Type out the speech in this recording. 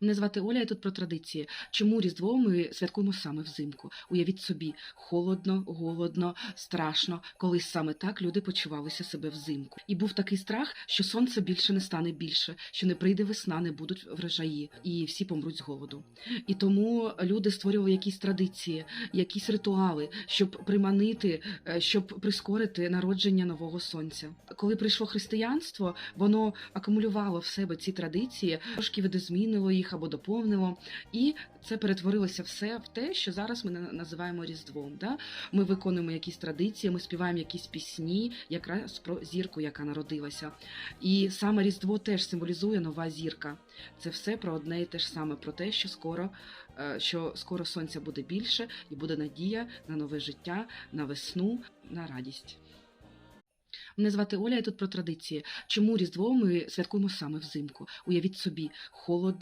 Мене звати Оля, і тут про традиції. Чому Різдво ми святкуємо саме взимку? Уявіть собі, холодно, голодно, страшно. Колись саме так люди почувалися себе взимку. І був такий страх, що сонце більше не стане більше, що не прийде весна, не будуть врожаї, і всі помруть з голоду. І тому люди створювали якісь традиції, якісь ритуали, щоб приманити, е, щоб прискорити народження нового сонця. Коли прийшло християнство, воно акумулювало в себе ці традиції, трошки видозмінило їх або доповнило, і це перетворилося все в те, що зараз ми називаємо Різдвом. Да? Ми виконуємо якісь традиції, ми співаємо якісь пісні, якраз про зірку, яка народилася. І саме Різдво теж символізує нова зірка. Це все про одне і те ж саме, про те, що скоро, е, що скоро сонця буде більше, і буде надія на нове життя, на весну, на радість. Мене звати Оля, і тут про традиції. Чому Різдво ми святкуємо саме взимку? Уявіть собі, холодно.